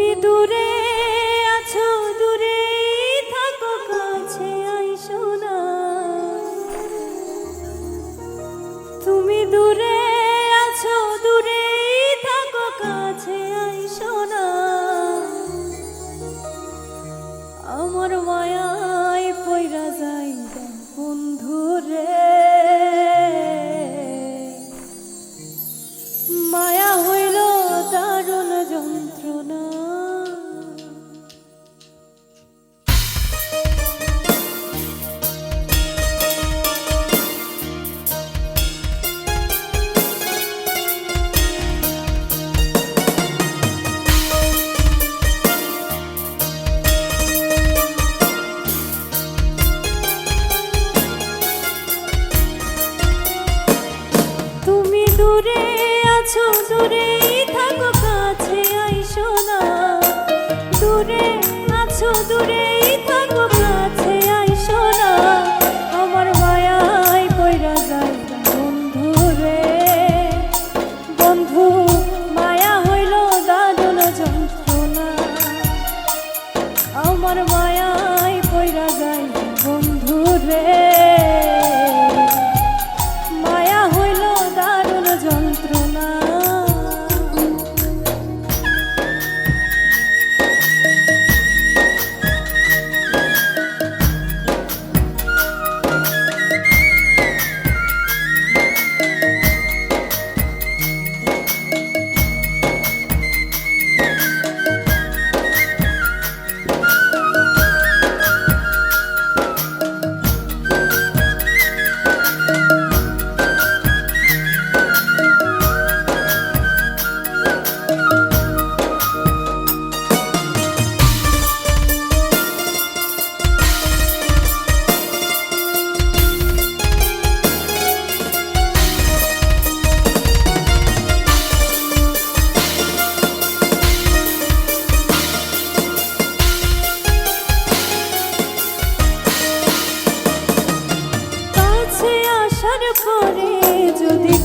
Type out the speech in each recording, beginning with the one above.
তুমি দূরে আছো দূরে থাকো কাছে আইসো না। তুমি দূরে দূরে আছো দূরে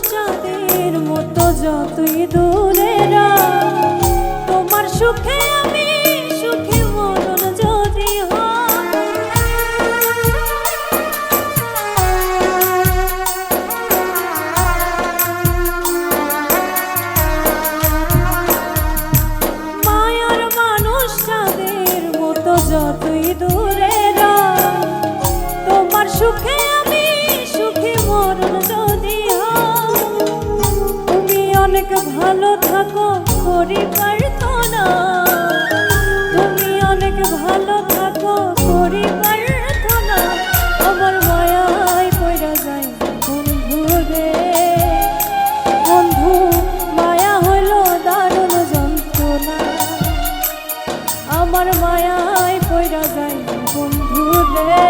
আশ্চর্যের মতো যতই দূর পরিবার তো না। তুমি অনেক ভালো থাকো পরিবার তো না। আমার মায়ায় কইরা যায় বন্ধু রে। বন্ধু, মায়া হলো দারুণ যন্ত্রণা। আমার মায়ায় কইরা যায় বন্ধু রে।